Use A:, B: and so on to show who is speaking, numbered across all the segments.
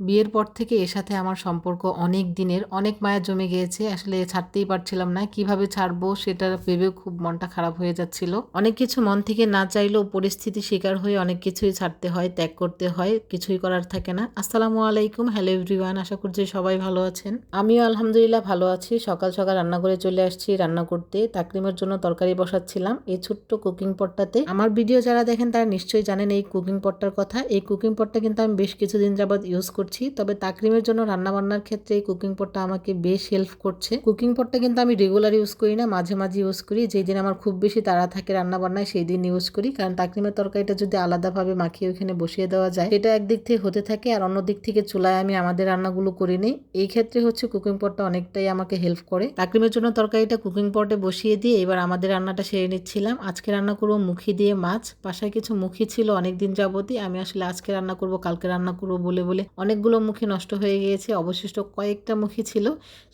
A: বিয়ের পর থেকে এর সাথে আমার সম্পর্ক অনেক দিনের, অনেক মায়া জমে গিয়েছে। আসলে ছাড়তেই পারছিলাম না। কীভাবে ছাড়বো সেটা ভেবে খুব মনটা খারাপ হয়ে যাচ্ছিল। অনেক কিছু মন থেকে না চাইলেও পরিস্থিতি শিকার হয়ে অনেক কিছুই ছাড়তে হয়, ত্যাগ করতে হয়, কিছুই করার থাকে না। আসসালামু আলাইকুম, হ্যালো এভরিওয়ান, আশা করছি সবাই ভালো আছেন। আমিও আলহামদুলিল্লাহ ভালো আছি। সকাল সকাল রান্না করে চলে আসছি রান্না করতে। তাকরিমের জন্য তরকারি বসাচ্ছিলাম। এই ছোট্ট কুকিং পটটাতে আমার ভিডিও যারা দেখেন তারা নিশ্চয়ই জানেন এই কুকিং পটটার কথা। এই কুকিং পটটা কিন্তু আমি বেশ কিছুদিন যাবৎ ইউজ করছি। তবে তাকরিমের জন্য রান্না বান্নার ক্ষেত্রে এই কুকিং পটটা আমাকে বেশ হেল্প করছে। কুকিং পটটা কিন্তু আমি রেগুলার ইউজ করি না, মাঝে মাঝে ইউজ করি। যেই দিন আমার খুব বেশি তাড়া থাকে রান্না বান্নায় সেই দিন ইউজ করি। কারণ তাকরিমের তরকারিটা যদি আলাদাভাবে মাখিয়ে ওখানে বসিয়ে দেওয়া যায় এটা একদিক থেকে হতে থাকে আর অন্য দিক থেকে চুলায় আমি আমাদের রান্নাগুলো করি নিই। এই ক্ষেত্রে হচ্ছে কুকিং পটটা অনেকটাই আমাকে হেল্প করে। তাকরিমের জন্য তরকারিটা কুকিং পটে বসিয়ে দিয়ে এবার আমাদের রান্নাটা সেরে নিচ্ছিলাম। আজকে রান্না করব মুখি দিয়ে মাছ। বাসায় কিছু মুখি ছিল অনেকদিন যাবতই, আমি আসলে আজকে রান্না করব, কালকে রান্না করব বলে বলে অনেকগুলো মুখি নষ্ট হয়ে গিয়েছে, অবশিষ্ট কয়েকটা মুখি ছিল।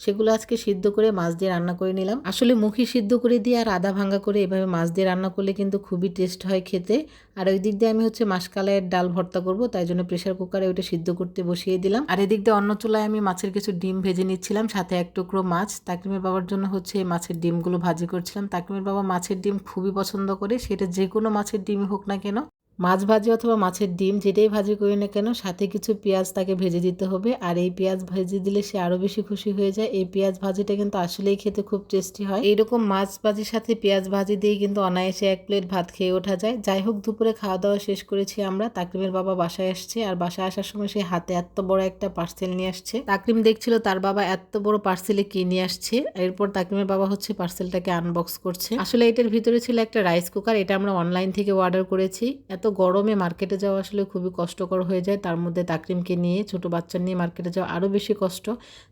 A: সেগুলো আজকে সিদ্ধ করে মাছ দিয়ে রান্না করে নিলাম। আসলে মুখি সিদ্ধ করে দিয়ে আর আদা ভাঙ্গা করে এভাবে মাছ দিয়ে রান্না করলে কিন্তু খুবই টেস্ট হয় খেতে। আর ওই দিক দিয়ে আমি হচ্ছে মাসকালের ডাল ভর্তা করব, তাই জন্য প্রেশার কুকারে ওইটা সিদ্ধ করতে বসিয়ে দিলাম। আর এদিক দিয়ে অন্য চুলায় আমি মাছের কিছু ডিম ভেজে নিচ্ছিলাম, সাথে এক টুকরো মাছ। তাকিমের বাবার জন্য হচ্ছে এই মাছের ডিমগুলো ভাজি করছিলাম। তাকিমের বাবা মাছের ডিম খুবই পছন্দ করে, সেটা যে কোনো মাছের ডিমই হোক না কেন। মাছ ভাজি অথবা মাছের ডিম, যেটাই ভাজি করি না কেন, সাথে কিছু পেঁয়াজ তাকে ভেজে দিতে হবে। আর এই পেঁয়াজ ভেজে দিলে সে আরও বেশি খুশি হয়ে যায়। এই পেঁয়াজ ভাজিটা কিন্তু আসলেই খেতে খুব টেস্টি হয়। এইরকম মাছ ভাজির সাথে পেঁয়াজ ভাজি দিয়ে কিন্তু অনায়াসে এক প্লেট ভাত খেয়ে ওঠা যায়। যাই হোক, দুপুরে খাওয়া দাওয়া শেষ করেছি আমরা। তাকরিমের বাবা বাসায় আসছে আর বাসায় আসার সময় সে হাতে এত বড় একটা পার্সেল নিয়ে আসছে। তাকরিম দেখছিল তার বাবা এত বড় পার্সেলে কি নিয়ে আসছে। এরপর তাকরিমের বাবা হচ্ছে পার্সেলটাকে আনবক্স করছে। আসলে এটার ভিতরে ছিল একটা রাইস কুকার এটা আমরা অনলাইন থেকে অর্ডার করেছি। এত গরমে মার্কেটে যাওয়া আসলে খুবই কষ্টকর হয়ে যায়। তার মধ্যে তাকরিমকে নিয়ে ছোট বাচ্চা নিয়ে মার্কেটে যাওয়া আরও বেশি কষ্ট।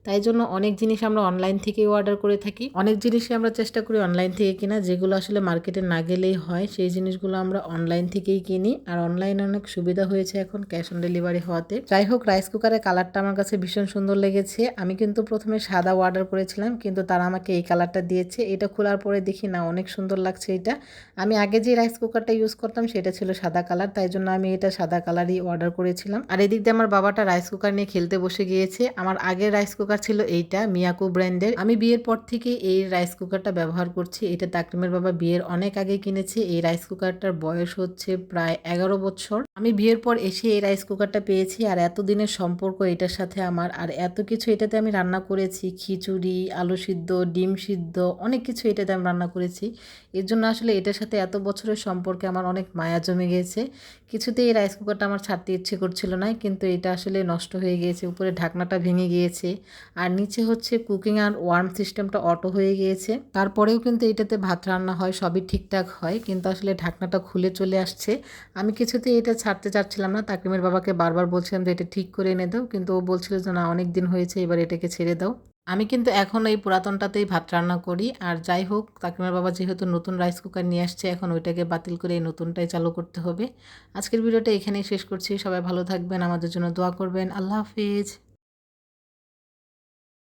A: তাই জন্য অনেক জিনিস আমরা অনলাইন থেকেই অর্ডার করে থাকি। অনেক জিনিসই আমরা চেষ্টা করি অনলাইন থেকে কিনা। যেগুলো আসলে মার্কেটে না গেলেই হয়, সেই জিনিসগুলো আমরা অনলাইন থেকেই কিনি। আর অনলাইনে অনেক সুবিধা হয়েছে এখন ক্যাশ অন ডেলিভারি হওয়াতে। যাই হোক রাইস কুকারের কালারটা আমার কাছে ভীষণ সুন্দর লেগেছে। আমি কিন্তু প্রথমে সাদা অর্ডার করেছিলাম, কিন্তু তারা আমাকে এই কালারটা দিয়েছে। এটা খোলার পরে দেখি না, অনেক সুন্দর লাগছে এটা। আমি আগে যে রাইস কুকারটা ইউজ করতাম, সেটা ছিল সাদা কালার তাই জন্য আমি এটা সাদা কালারই অর্ডার করেছিলাম। আর এদিক দিয়ে আমার বাবাটা রাইস কুকার নিয়ে খেলতে বসে গিয়েছে। আমার আগের রাইস কুকার ছিল এইটা মিয়াকো ব্র্যান্ডের আমি বিয়ের পর থেকে এই রাইস কুকারটা ব্যবহার করছি। এটা তাকরিমের বাবা বিয়ের অনেক আগে কিনেছে। এই রাইস কুকারটার বয়স হচ্ছে প্রায় এগারো বছর। আমি বিয়ের পর এসে এই রাইস কুকারটা পেয়েছি আর এতদিনের সম্পর্ক এটার সাথে আমার। আর এত কিছু এটাতে আমি রান্না করেছি, খিচুড়ি, আলু সিদ্ধ, ডিম সিদ্ধ, অনেক কিছু এটাতে আমি রান্না করেছি। এর জন্য আসলে এটার সাথে এত বছরের সম্পর্কে আমার অনেক মায়া জমে গিয়েছে কিছুতেই এই রাইস কুকারটা আমার ছাড়তে ইচ্ছে করছিল না, কিন্তু এটা আসলে নষ্ট হয়ে গিয়েছে, উপরে ঢাকনাটা ভেঙে গিয়েছে। আর নিচে হচ্ছে কুকিং আর ওয়ার্ম সিস্টেমটা অটো হয়ে গিয়েছে। তারপরেও কিন্তু এটাতে ভাত রান্না হয়, সবই ঠিকঠাক হয়, কিন্তু আসলে ঢাকনাটা খুলে চলে আসছে। আমি কিছুতেই এটা ছাড়তে চাচ্ছিলাম না। তাকিমের বাবাকে বারবার বলছিলাম যে, এটা ঠিক করে এনে দাও। কিন্তু ও বলছিল যে, না, অনেক দিন হয়েছে, এবার এটাকে ছেড়ে দাও। আমি কিন্তু এখন এই পুরাতনটাতেই ভাত রান্না করি। আর যাই হোক তাকিমার বাবা যেহেতু নতুন রাইস কুকার নিয়ে আসছে, এখন ওইটাকে বাতিল করে এই নতুনটাই চালু করতে হবে। আজকের ভিডিওটা এখানেই শেষ করছি। সবাই ভালো থাকবেন, আমাদের জন্য দোয়া করবেন। আল্লাহ হাফিজ।